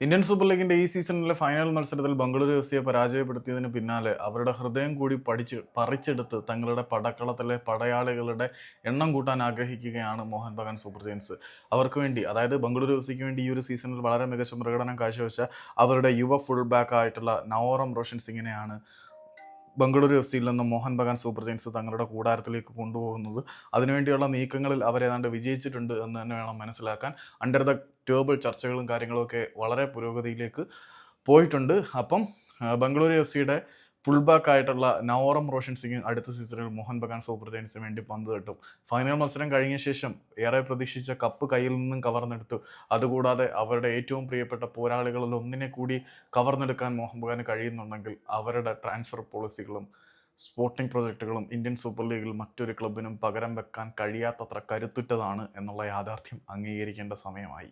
Indian super ലീഗിന്റെ ഈ സീസണിലെ ഫൈനൽ മത്സരത്തിൽ ബംഗളൂരു എഫ് സിയെ പരാജയപ്പെടുത്തിയതിന് പിന്നാലെ അവരുടെ ഹൃദയം കൂടി പഠിച്ച് പറിച്ചെടുത്ത് തങ്ങളുടെ പടക്കളത്തിലെ പടയാളികളുടെ എണ്ണം കൂട്ടാൻ ആഗ്രഹിക്കുകയാണ് മോഹൻ ബഗാൻ സൂപ്പർ ജയൻസ്. അവർക്ക് വേണ്ടി അതായത് ബംഗളൂരു എഫ് സിക്ക് വേണ്ടി ഈ ഒരു സീസണിൽ വളരെ മികച്ച പ്രകടനം കാഴ്ചവെച്ച അവരുടെ യുവ ഫുൾ ബാക്ക് ആയിട്ടുള്ള നവോറം റോഷൻ സിംഗിനെയാണ് ബംഗളൂരു എഫ് സിയിൽ നിന്ന് മോഹൻ ബഗാൻ സൂപ്പർ ജയൻസ് തങ്ങളുടെ കൂടാരത്തിലേക്ക് കൊണ്ടുപോകുന്നത്. അതിനുവേണ്ടിയുള്ള നീക്കങ്ങളിൽ അവരേതാണ്ട് വിജയിച്ചിട്ടുണ്ട് എന്ന് തന്നെ വേണം മനസ്സിലാക്കാൻ. അണ്ടർ ദ ടേബിൾ ചർച്ചകളും കാര്യങ്ങളും ഒക്കെ വളരെ പുരോഗതിയിലേക്ക് പോയിട്ടുണ്ട്. അപ്പം ബംഗളൂരു എഫ് സിയുടെ ഫുൾ ബാക്ക് ആയിട്ടുള്ള നവോറം റോഷൻ സിംഗ് അടുത്ത സീസണിൽ മോഹൻ ബഗാൻ സൂപ്പർ ജയൻസിന് വേണ്ടി പന്ത് തട്ടും. ഫൈനൽ മത്സരം കഴിഞ്ഞ ശേഷം ഏറെ പ്രതീക്ഷിച്ച കപ്പ് കയ്യിൽ നിന്നും കവർന്നെടുത്തു. അതുകൂടാതെ അവരുടെ ഏറ്റവും പ്രിയപ്പെട്ട പോരാളികളിൽ ഒന്നിനെ കൂടി കവർന്നെടുക്കാൻ മോഹൻ ബഗാന് കഴിയുന്നുണ്ടെങ്കിൽ അവരുടെ ട്രാൻസ്ഫർ പോളിസികളും സ്പോർട്ടിംഗ് പ്രൊജക്റ്റുകളും ഇന്ത്യൻ സൂപ്പർ ലീഗിൽ മറ്റൊരു ക്ലബിനും പകരം വെക്കാൻ കഴിയാത്തത്ര കരുത്തുറ്റതാണ് എന്നുള്ള യാഥാർത്ഥ്യം അംഗീകരിക്കേണ്ട സമയമായി.